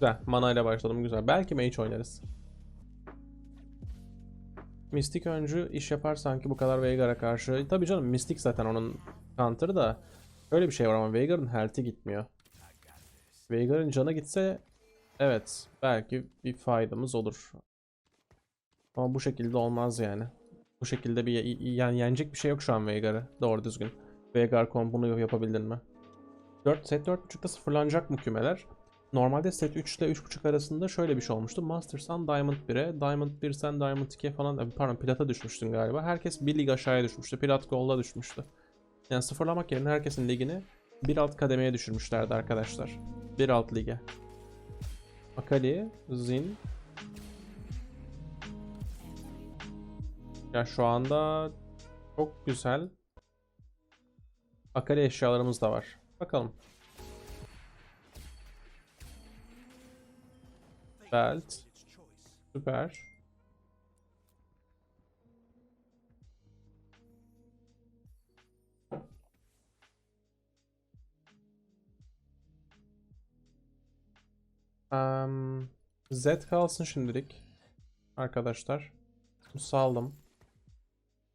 Güzel. Mana ile başladım güzel. Belki mage oynarız. Mystic öncü iş yapar sanki bu kadar Veigar'a karşı. Tabii canım Mystic zaten onun counter'ı da. Öyle bir şey var ama Veigar'ın health'i gitmiyor. Veigar'ın canı gitse evet belki bir faydamız olur. Ama bu şekilde olmaz yani. Bu şekilde bir yani yenecek bir şey yok şu an Veigar'ı doğru düzgün. Veigar kombunu yapabildin mi? 4 set 4.5'ta sıfırlanacak mı kümeler? Normalde set 3 ile 3.5 arasında şöyle bir şey olmuştu. Master'san Diamond 1'e, Diamond 1 sen Diamond 2'ye falan e, pardon Plat'a düşmüştün galiba. Herkes bir lig aşağıya düşmüştü. Plat Gold'a düşmüştü. Yani sıfırlamak yerine herkesin ligini bir alt kademeye düşürmüşlerdi arkadaşlar. Bir alt lige. Akali, Zin. Ya şu anda çok güzel. Akali eşyalarımız da var. Bakalım. Belt. Süper. Em, Z kalsın şimdilik. Arkadaşlar. Saldım.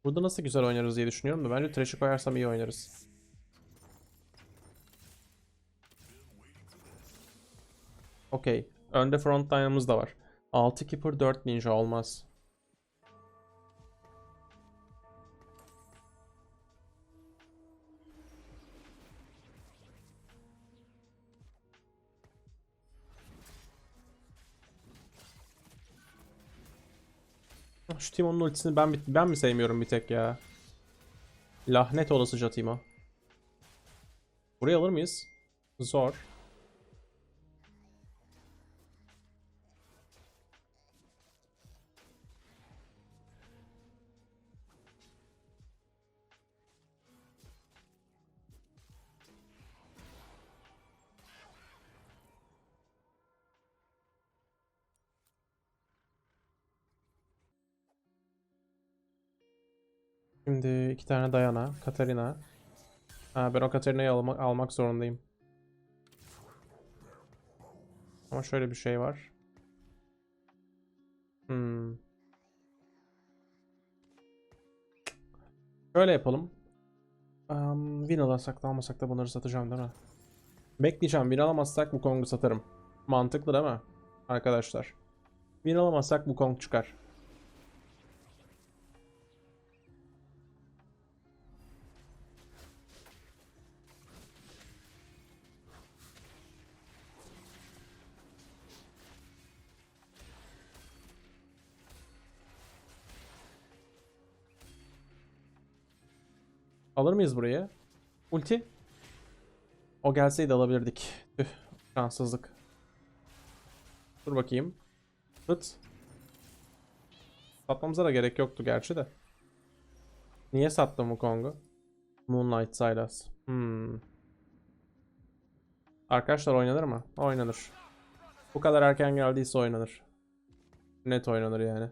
Burada nasıl güzel oynarız diye düşünüyorum da bence Thresh'i koyarsam iyi oynarız. Okey. Önde frontline'ımız da var. 6 keeper 4 ninja olmaz. Şu Timon'un ultisini ben ben mi sevmiyorum bir tek ya? Lahnet olasıca Timo. Burayı alır mıyız? Zor. İki tane Diana, Katarina. Ha, ben o Katarina'yı almak, almak zorundayım. Ama şöyle bir şey var. Hmm. Şöyle yapalım. Um, win alırsak da almasak da bunları satacağım değil mi? Bekleyeceğim. Win alamazsak bu Kong'u satarım. Mantıklı değil mi? Arkadaşlar. Win alamazsak bu Kong çıkar. Alır mıyız burayı? Ulti. O gelseydi alabilirdik. Tüh. Şanssızlık. Dur bakayım. Hıt. Satmamıza da gerek yoktu gerçi de. Niye sattım bu Kong'u? Moonlight Silas. Hmm. Arkadaşlar oynanır mı? Oynanır. Bu kadar erken geldiyse oynanır. Net oynanır yani.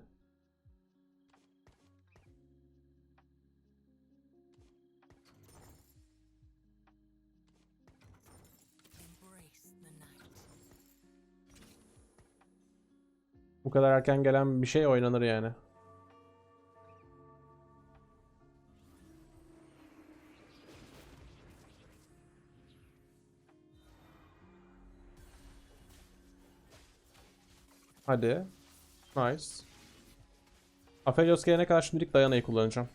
Bu kadar erken gelen bir şey oynanır yani. Hadi. Nice. Aphelios gelene kadar şimdilik Diana'yı kullanacağım.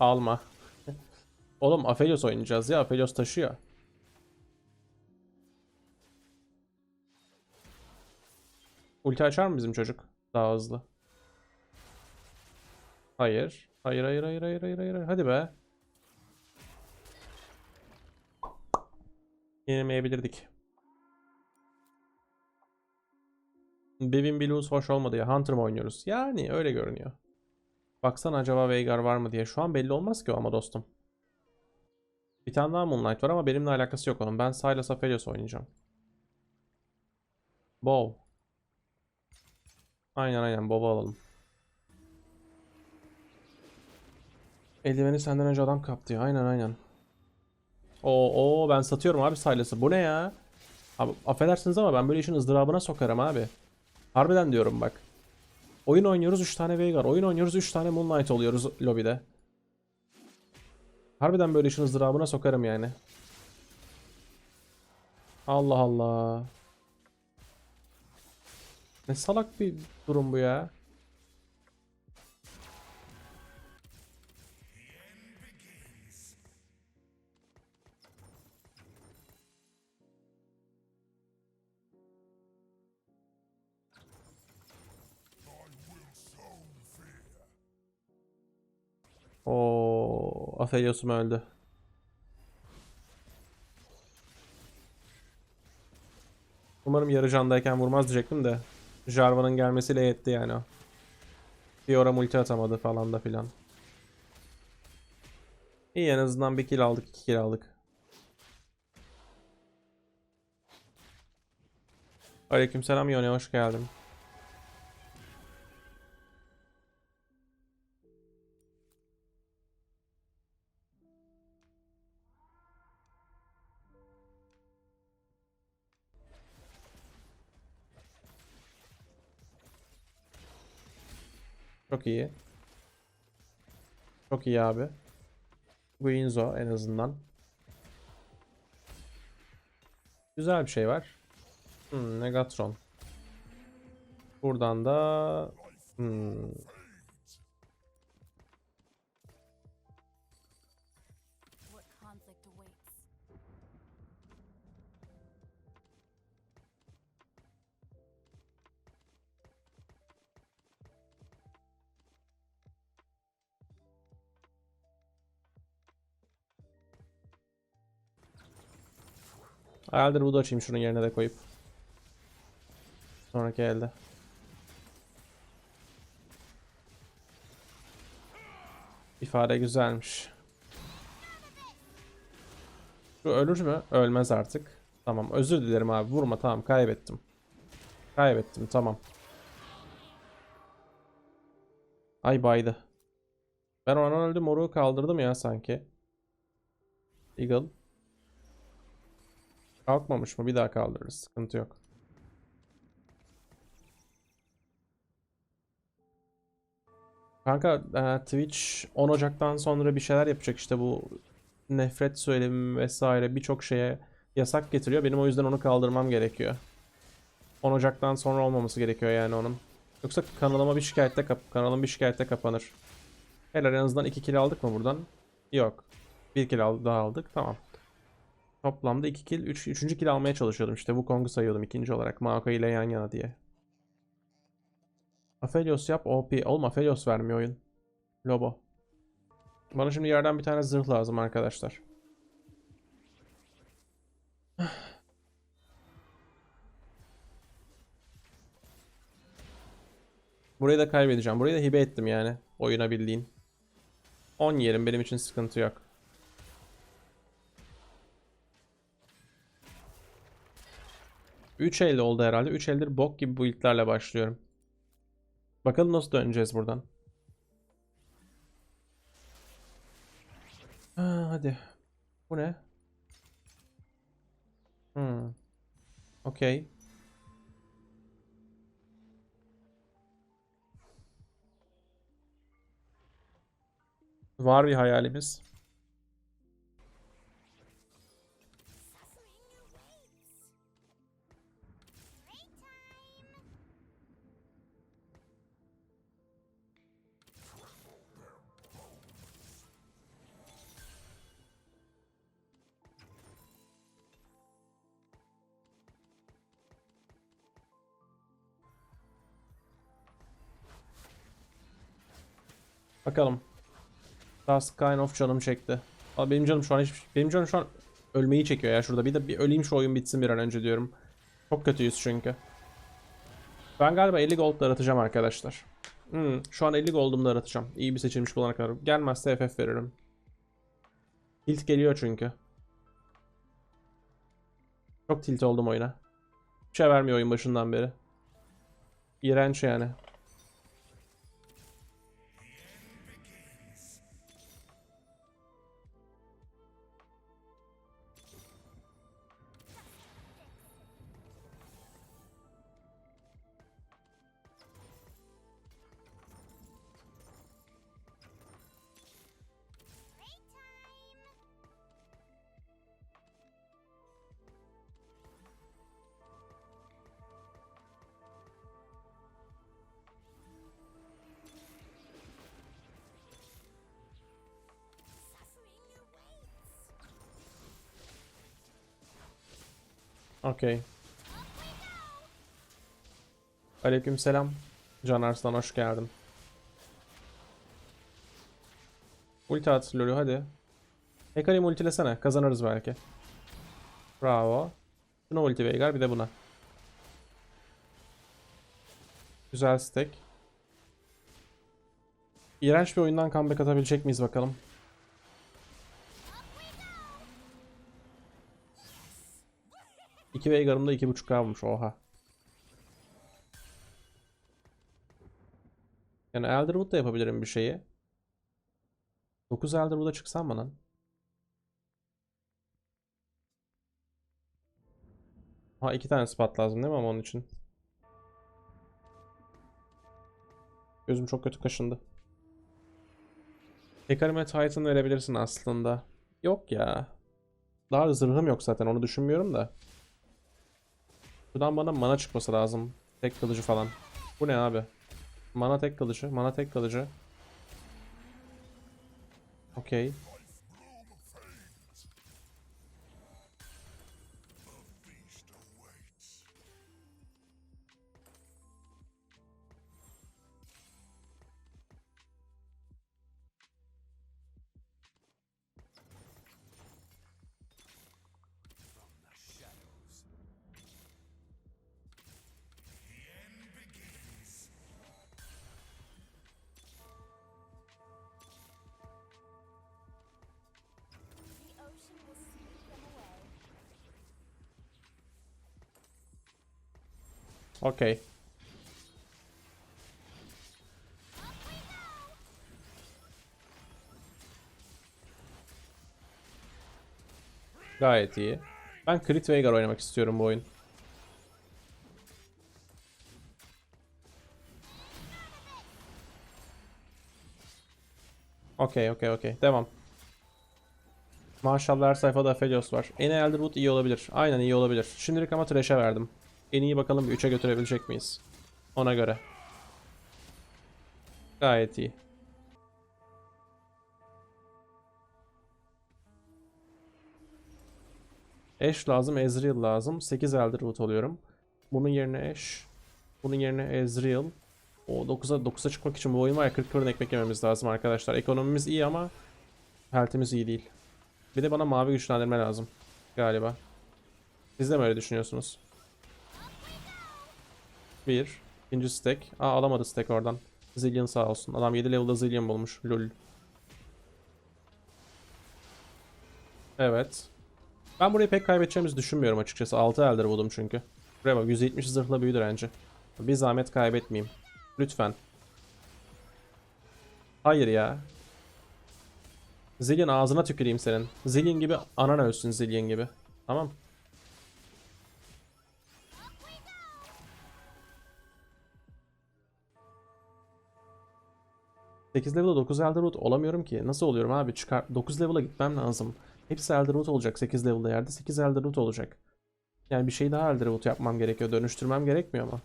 Alma. Oğlum Aphelios oynayacağız ya. Aphelios taşıyor. Ulti açar mı bizim çocuk? Daha hızlı. Hayır. Hayır hayır hayır hayır hayır hayır. Hadi be. Yenemeyebilirdik. Bevin Blues hoş olmadı ya. Hunter mı oynuyoruz? Yani öyle görünüyor. Baksana acaba Veigar var mı diye. Şu an belli olmaz ki o ama dostum. Bir tane daha Moonlight var ama benimle alakası yok onun. Ben Sylas Aphelios oynayacağım. Bow. Aynen aynen baba alalım. Eldiveni senden önce adam kaptı ya. Aynen aynen. Oo, oo ben satıyorum abi Silas'ı. Bu ne ya? Abi affedersiniz ama ben böyle işin ızdırabına sokarım abi. Harbiden diyorum bak. Oyun oynuyoruz 3 tane Veigar. Oyun oynuyoruz 3 tane Moonlight oluyoruz lobide. Harbiden böyle işin ızdırabına sokarım yani. Allah Allah. Ne salak bir durum bu ya. Oo, Aphelios'um öldü. Umarım yarı candayken vurmaz diyecektim de. Jarvan'ın gelmesiyle yetti yani o. Fiora multi atamadı falan da filan. İyi en azından bir kill aldık, iki kill aldık. Aleykümselam Yone hoş geldin. Çok iyi. Çok iyi abi. Guinzo en azından. Güzel bir şey var. Hmm, Negatron. Buradan da hmm, Elderwood açayım şunun yerine de koyup. Sonraki elde. İfade güzelmiş. Şu ölür mü? Ölmez artık. Tamam özür dilerim abi vurma tamam kaybettim. Kaybettim tamam. Ay baydı. Ben ona öldü moruğu kaldırdım ya sanki. Eagle. Kalkmamış mı? Bir daha kaldırırız. Sıkıntı yok. Kanka e, Twitch 10 Ocak'tan sonra bir şeyler yapacak işte bu nefret söylemi vesaire birçok şeye yasak getiriyor. Benim o yüzden onu kaldırmam gerekiyor. 10 Ocak'tan sonra olmaması gerekiyor yani onun. Yoksa kanalıma bir şikayette kap kanalım bir şikayette kapanır. Helal en azından 2 kill aldık mı buradan? Yok. 1 kill al- daha aldık. Tamam. Toplamda 2 kill, 3. Üç, 3. kill almaya çalışıyordum işte. Wukong'u sayıyordum ikinci olarak. Maoka ile yan yana diye. Aphelios yap OP. Oğlum Aphelios vermiyor oyun. Lobo. Bana şimdi yerden bir tane zırh lazım arkadaşlar. Burayı da kaybedeceğim. Burayı da hibe ettim yani. Oyuna bildiğin. 10 yerim benim için sıkıntı yok. Üç elde oldu herhalde. 3 eldir bok gibi build'lerle başlıyorum. Bakalım nasıl döneceğiz buradan. Ha, hadi. Bu ne? Hmm. Okey. Var bir hayalimiz. Bakalım. Last kind of canım çekti. Abi benim canım şu an hiç benim canım şu an ölmeyi çekiyor ya şurada. Bir de bir öleyim şu oyun bitsin bir an önce diyorum. Çok kötüyüz çünkü. Ben galiba 50 gold aratacağım arkadaşlar. Hmm, şu an 50 gold'um da aratacağım. İyi bir seçilmiş kullanana kadar. Gelmezse FF veririm. Tilt geliyor çünkü. Çok tilt oldum oyuna. Bir şey vermiyor oyun başından beri. İğrenç yani. Okey. Aleykümselam. Can Arslan hoş geldin. Ulti at Lulu hadi. Hekarim ultilesene. Kazanırız belki. Bravo. Şuna ulti Veigar bir de buna. Güzel stack. İğrenç bir oyundan comeback atabilecek miyiz bakalım. İki Veigar'ım da iki buçuk kalmış oha. Yani Elderwood'da yapabilirim bir şeyi. 9 Elderwood'a çıksam mı lan? Ha iki tane spot lazım değil mi ama onun için? Gözüm çok kötü kaşındı. Hecarim'e Titan verebilirsin aslında. Yok ya. Daha zırhım yok zaten onu düşünmüyorum da. Buradan bana mana çıkması lazım. Tek kılıcı falan. Bu ne abi? Mana tek kılıcı. Mana tek kılıcı. Okey. Okey. Gayet iyi. Ben Crit Veigar oynamak istiyorum bu oyun. Okey, okey, okey. Devam. Maşallah her sayfada Aphelios var. En Elderwood iyi olabilir. Aynen iyi olabilir. Şimdilik ama Thresh'e verdim. En iyi bakalım bir 3'e götürebilecek miyiz? Ona göre. Gayet iyi. Ashe lazım, Ezreal lazım. 8 Elderwood oluyorum. Bunun yerine Ashe. Bunun yerine Ezreal. O 9'a 9'a çıkmak için bu oyun var ya 40 fırın ekmek yememiz lazım arkadaşlar. Ekonomimiz iyi ama health'imiz iyi değil. Bir de bana mavi güçlendirme lazım. Galiba. Siz de mi öyle düşünüyorsunuz? Bir. ikinci stack. Aa alamadı stack oradan. Zillion sağ olsun. Adam 7 level'da Zillion bulmuş. Lol. Evet. Ben burayı pek kaybedeceğimizi düşünmüyorum açıkçası. 6 eldir buldum çünkü. Buraya bak 170 zırhla büyüdü bence. Bir zahmet kaybetmeyeyim. Lütfen. Hayır ya. Zillion ağzına tüküreyim senin. Zillion gibi anan ölsün Zillion gibi. Tamam. Sekiz level'a 9 Elderwood olamıyorum ki. Nasıl oluyorum abi? Çıkar 9 level'a gitmem lazım. Hepsi Elderwood olacak 8 level'da yerde. 8 Elderwood olacak. Yani bir şey daha Elderwood yapmam gerekiyor. Dönüştürmem gerekmiyor mu?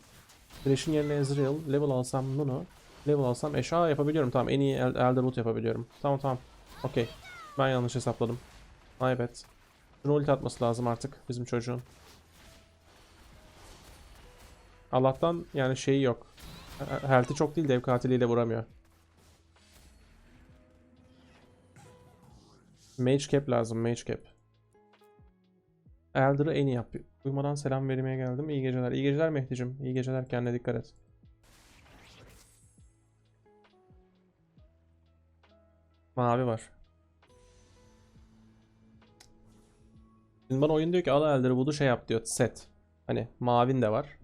Thresh'in yerine Ezreal. Level alsam Nunu. Level alsam Eşa yapabiliyorum. Tamam en iyi El- Elderwood yapabiliyorum. Tamam tamam. Okey. Ben yanlış hesapladım. My bad. Şunu ulti atması lazım artık bizim çocuğun. Allah'tan yani şeyi yok. He- Health'i çok değil dev katiliyle vuramıyor. Mage cap lazım mage cap. Elder'ı en iyi yap. Uyumadan selam vermeye geldim. İyi geceler. İyi geceler Mehdi'cim. İyi geceler. Kendine dikkat et. Mavi var. Şimdi bana oyun diyor ki al Elder'ı buldu şey yap diyor. Set. Hani mavin de var.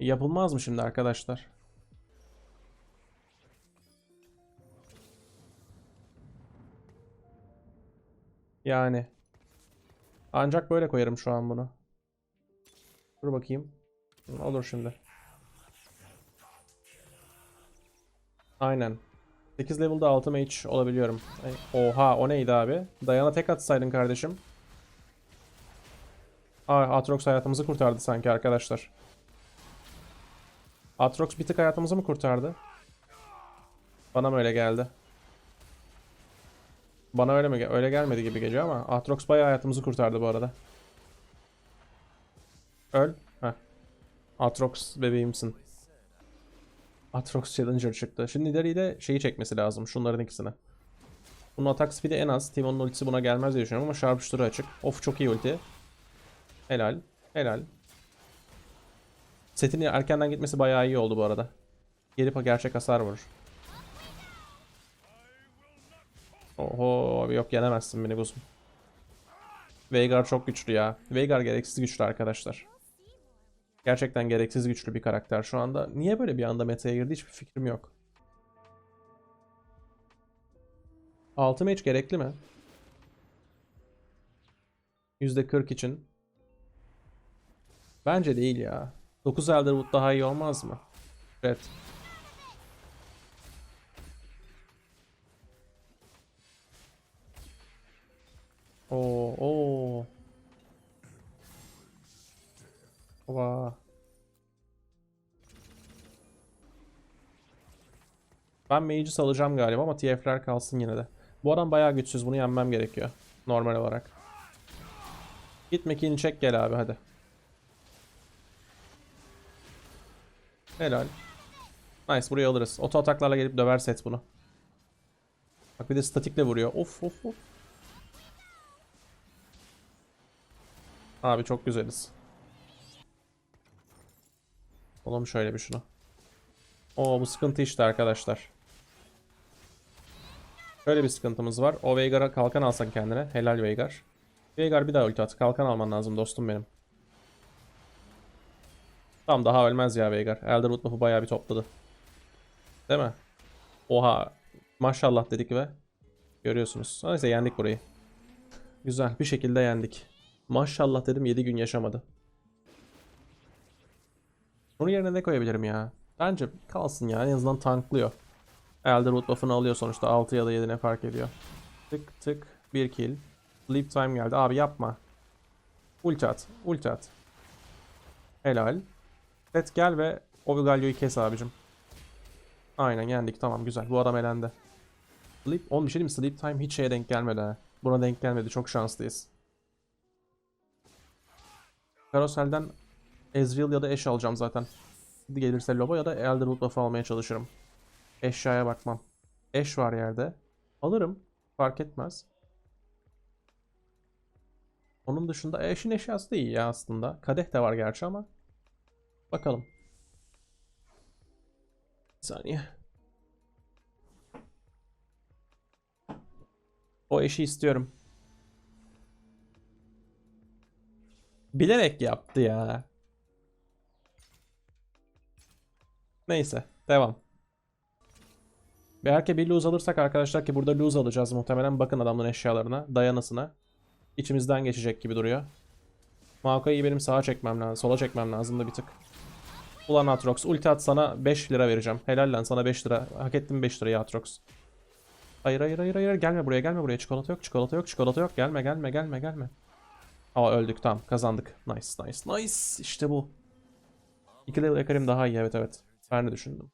Yapılmaz mı şimdi arkadaşlar? Yani. Ancak böyle koyarım şu an bunu. Dur bakayım. Olur şimdi. Aynen. 8 level'da 6 mage olabiliyorum. Oha o neydi abi? Dayana tek atsaydın kardeşim. Aa Atrox hayatımızı kurtardı sanki arkadaşlar. Atrox bir tık hayatımızı mı kurtardı? Bana mı öyle geldi? Bana öyle mi öyle gelmedi gibi geliyor ama Atrox bayağı hayatımızı kurtardı bu arada. Öl. Heh. Atrox bebeğimsin. Atrox Challenger çıktı. Şimdi de şeyi çekmesi lazım. Şunların ikisini. Bunun atak speed'i en az. Timon'un ultisi buna gelmez diye düşünüyorum ama Sharpshooter'ı açık. Of çok iyi ulti. Helal. Helal. Setin erkenden gitmesi bayağı iyi oldu bu arada. Gelip gerçek hasar vurur. Oho abi yok yenemezsin beni kuzum. Veigar çok güçlü ya. Veigar gereksiz güçlü arkadaşlar. Gerçekten gereksiz güçlü bir karakter şu anda. Niye böyle bir anda meta'ya girdi hiçbir fikrim yok. Altı match gerekli mi? %40 için. Bence değil ya. 9 Elderwood daha iyi olmaz mı? Evet. Oo, oo. Ova. Ben mage'i salacağım galiba ama TF'ler kalsın yine de. Bu adam bayağı güçsüz. Bunu yenmem gerekiyor. Normal olarak. Git mekiğini çek gel abi hadi. Helal. Nice burayı alırız. Oto ataklarla gelip döver set bunu. Bak bir de statikle vuruyor. Of of of. Abi çok güzeliz. Oğlum şöyle bir şunu. Oo bu sıkıntı işte arkadaşlar. Şöyle bir sıkıntımız var. O Veigar'a kalkan alsan kendine. Helal Veigar. Veigar bir daha ulti at. Kalkan alman lazım dostum benim. Tamam daha ölmez ya Veigar. Elderwood buff'u bayağı bir topladı. Değil mi? Oha. Maşallah dedik ve görüyorsunuz. Neyse yendik burayı. Güzel bir şekilde yendik. Maşallah dedim 7 gün yaşamadı. Onun yerine ne koyabilirim ya? Bence kalsın ya en azından tanklıyor. Elderwood buff'ını alıyor sonuçta 6 ya da 7 ne fark ediyor. Tık tık bir kill. Sleep time geldi. Abi yapma. Ulti at. Ulti at. Helal. Set gel ve o Galio'yu kes abicim. Aynen yendik tamam güzel. Bu adam elendi. Sleep, oğlum bir şey diyeyim? Sleep time hiç şeye denk gelmedi ha. Buna denk gelmedi. Çok şanslıyız. Carousel'den Ezreal ya da Ashe alacağım zaten. Gelirse Lobo ya da Elderwood buff'ı almaya çalışırım. Eşyaya bakmam. Eş var yerde. Alırım. Fark etmez. Onun dışında eşin eşyası da iyi ya aslında. Kadeh de var gerçi ama. Bakalım. Bir saniye. O eşi istiyorum. Bilerek yaptı ya. Neyse. Devam. Eğer ki bir lose alırsak arkadaşlar ki burada lose alacağız muhtemelen. Bakın adamın eşyalarına, dayanasına. İçimizden geçecek gibi duruyor. Maokai'yi benim sağa çekmem lazım. Sola çekmem lazım da bir tık. Ulan Atrox ulti at sana 5 lira vereceğim. Helal lan sana 5 lira. Hak ettim 5 lirayı Atrox. Hayır hayır hayır hayır gelme buraya gelme buraya. Çikolata yok çikolata yok çikolata yok. Gelme gelme gelme gelme. Aa öldük tamam kazandık. Nice nice nice. İşte bu. 2 level ekarim daha iyi evet evet. Ben de düşündüm.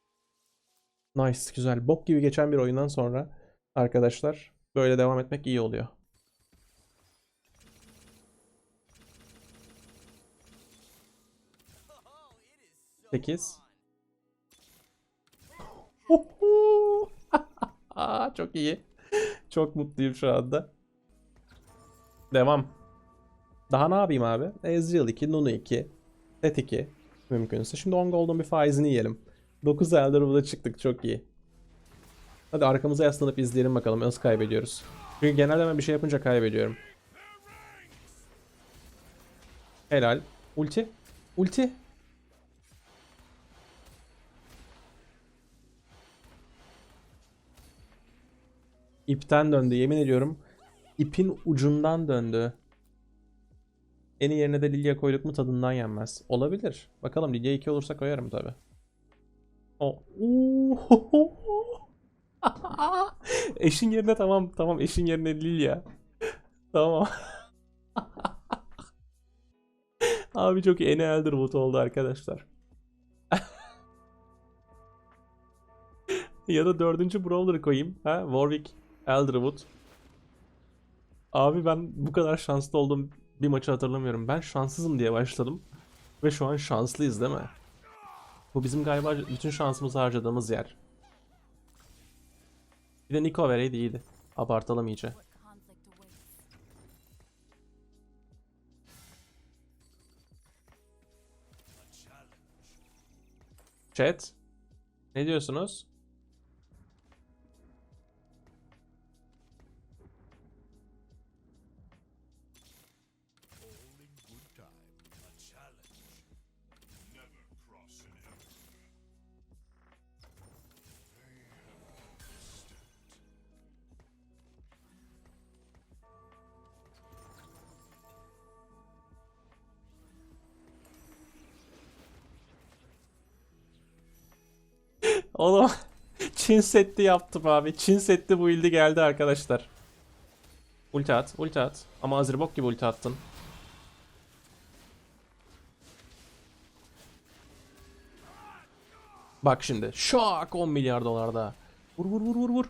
Nice güzel. Bok gibi geçen bir oyundan sonra arkadaşlar böyle devam etmek iyi oluyor. Sekiz. Çok iyi. Çok mutluyum şu anda. Devam. Daha ne yapayım abi? Ezreal 2, Nunu 2, Set 2 mümkünse. Şimdi 10 golden bir faizini yiyelim. 9 Elderwood'a çıktık çok iyi. Hadi arkamıza yaslanıp izleyelim bakalım nasıl kaybediyoruz. Çünkü genelde ben bir şey yapınca kaybediyorum. Helal. Ulti. Ulti. İpten döndü yemin ediyorum. İpin ucundan döndü. En iyi yerine de Lilia koyduk mu tadından yenmez. Olabilir. Bakalım Lilia 2 olursa koyarım tabi. O. Eşin yerine tamam tamam eşin yerine Lilia. tamam. Abi çok en Elderwood oldu arkadaşlar. ya da dördüncü Brawler koyayım. Ha? Warwick Elderwood. Abi ben bu kadar şanslı olduğum bir maçı hatırlamıyorum. Ben şanssızım diye başladım. Ve şu an şanslıyız değil mi? Bu bizim galiba bütün şansımızı harcadığımız yer. Bir de Niko vereydi iyiydi. Abartalım iyice. Chat. Ne diyorsunuz? Çin setti yaptım abi. Çin setti bu ildi geldi arkadaşlar. Ulti at, ulti at. Ama Azirbok gibi ulti attın. Bak şimdi. Şak 10 milyar dolar daha. Vur vur vur vur vur.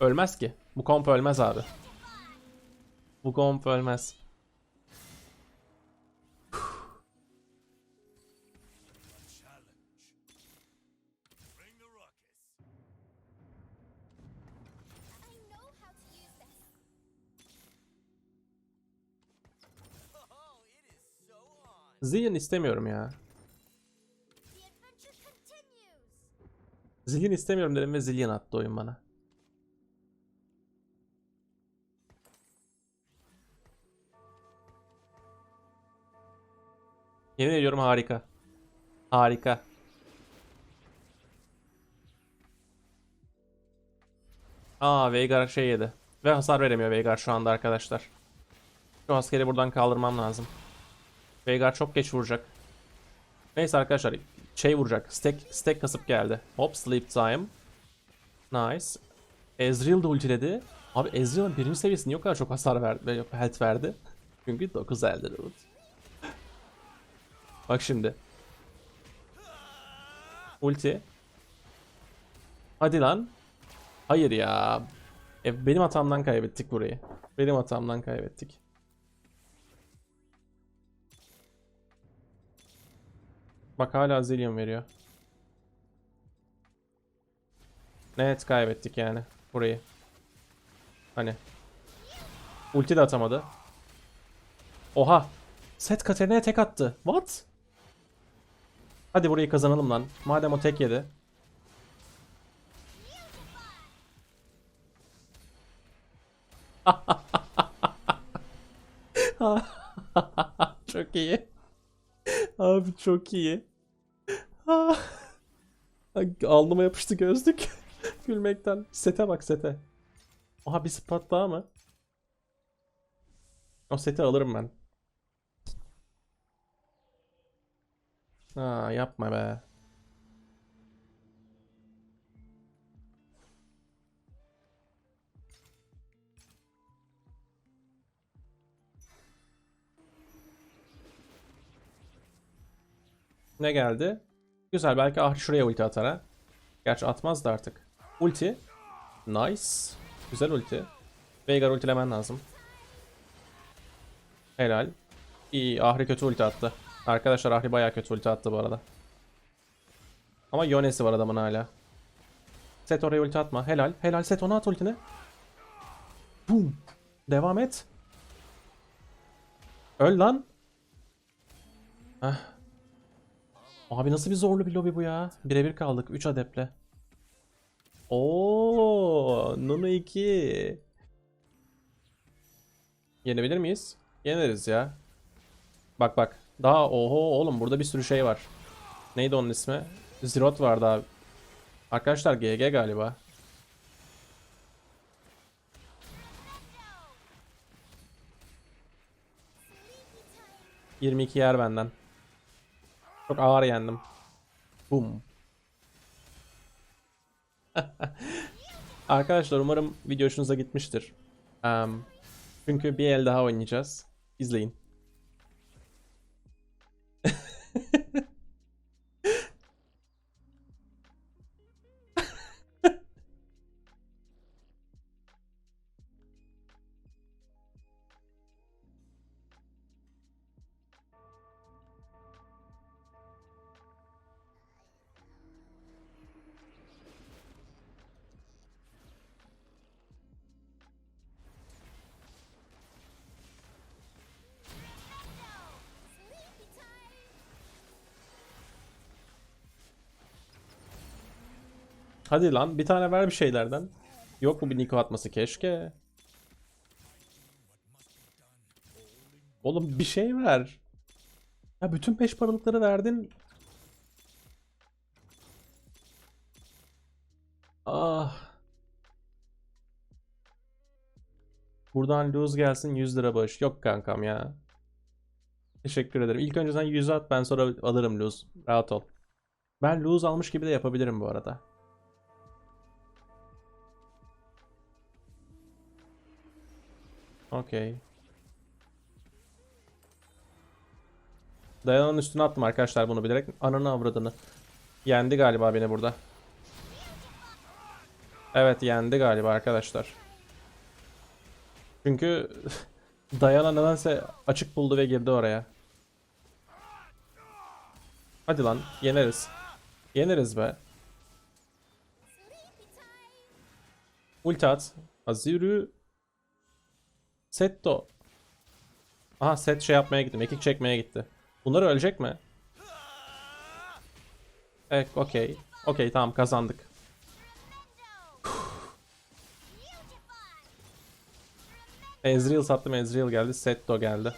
Ölmez ki. Bu komp ölmez abi. Bu komp ölmez. Zillion istemiyorum ya. Zillion istemiyorum dedim ve Zillion attı oyun bana. Yemin ediyorum harika. Harika. Aa Veigar şey yedi. Ve hasar veremiyor Veigar şu anda arkadaşlar. Şu askeri buradan kaldırmam lazım. Veigar çok geç vuracak. Neyse arkadaşlar şey vuracak. Stack, stack kasıp geldi. Hop sleep time. Nice. Ezreal da ultiledi. Abi Ezreal'ın birinci seviyesi niye o kadar çok hasar verdi, yok, health verdi? Çünkü 9 elde de Bak şimdi. Ulti. Hadi lan. Hayır ya. E, benim hatamdan kaybettik burayı. Benim hatamdan kaybettik. Bak hala Zillion veriyor. Net kaybettik yani burayı. Hani. Ulti de atamadı. Oha. Set Katarina'ya tek attı. What? Hadi burayı kazanalım lan. Madem o tek yedi. çok iyi. Abi çok iyi. Alnıma yapıştı gözlük. Gülmekten. Sete bak sete. Aha bir spot daha mı? O seti alırım ben. Ha yapma be. Ne geldi? Güzel belki ah şuraya ulti atar ha. Gerçi atmaz da artık. Ulti. Nice. Güzel ulti. Veigar ultilemen lazım. Helal. İyi Ahri kötü ulti attı. Arkadaşlar Ahri bayağı kötü ulti attı bu arada. Ama Yones'i var adamın hala. Set oraya ulti atma. Helal. Helal set ona at ultini. Boom. Devam et. Öl lan. Heh. Abi nasıl bir zorlu bir lobi bu ya? Birebir kaldık 3 adeple. Oo, Nunu 2. Yenebilir miyiz? Yeneriz ya. Bak bak. Daha oho oğlum burada bir sürü şey var. Neydi onun ismi? Zirot vardı abi. Arkadaşlar GG galiba. Time. 22 yer benden. Çok ağır yendim. Boom. Arkadaşlar umarım video hoşunuza gitmiştir. Em, çünkü bir el daha oynayacağız. İzleyin. Hadi lan bir tane ver bir şeylerden. Yok mu bir Niko atması keşke. Oğlum bir şey ver. Ya bütün peş paralıkları verdin. Ah. Buradan lose gelsin 100 lira bağış. Yok kankam ya. Teşekkür ederim. İlk önce sen 100 at ben sonra alırım lose. Rahat ol. Ben lose almış gibi de yapabilirim bu arada. Okey. Dayananın üstüne attım arkadaşlar bunu bilerek. Ananı avradını. Yendi galiba beni burada. Evet yendi galiba arkadaşlar. Çünkü Dayana nedense açık buldu ve girdi oraya. Hadi lan yeneriz. Yeneriz be. Ulti at. Azirü. Setto. Aha set şey yapmaya gitti. Mekik çekmeye gitti. Bunlar ölecek mi? Evet okey. Okey tamam kazandık. Ezreal sattım Ezreal geldi. Setto geldi.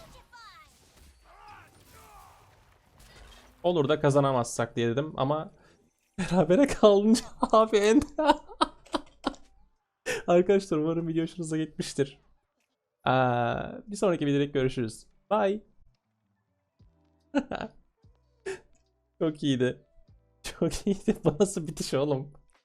Olur da kazanamazsak diye dedim ama berabere kalınca abi en... Arkadaşlar umarım video hoşunuza gitmiştir. Bir sonraki videoda görüşürüz. Bye. Çok iyiydi. Çok iyiydi. Bu nasıl bitiş oğlum?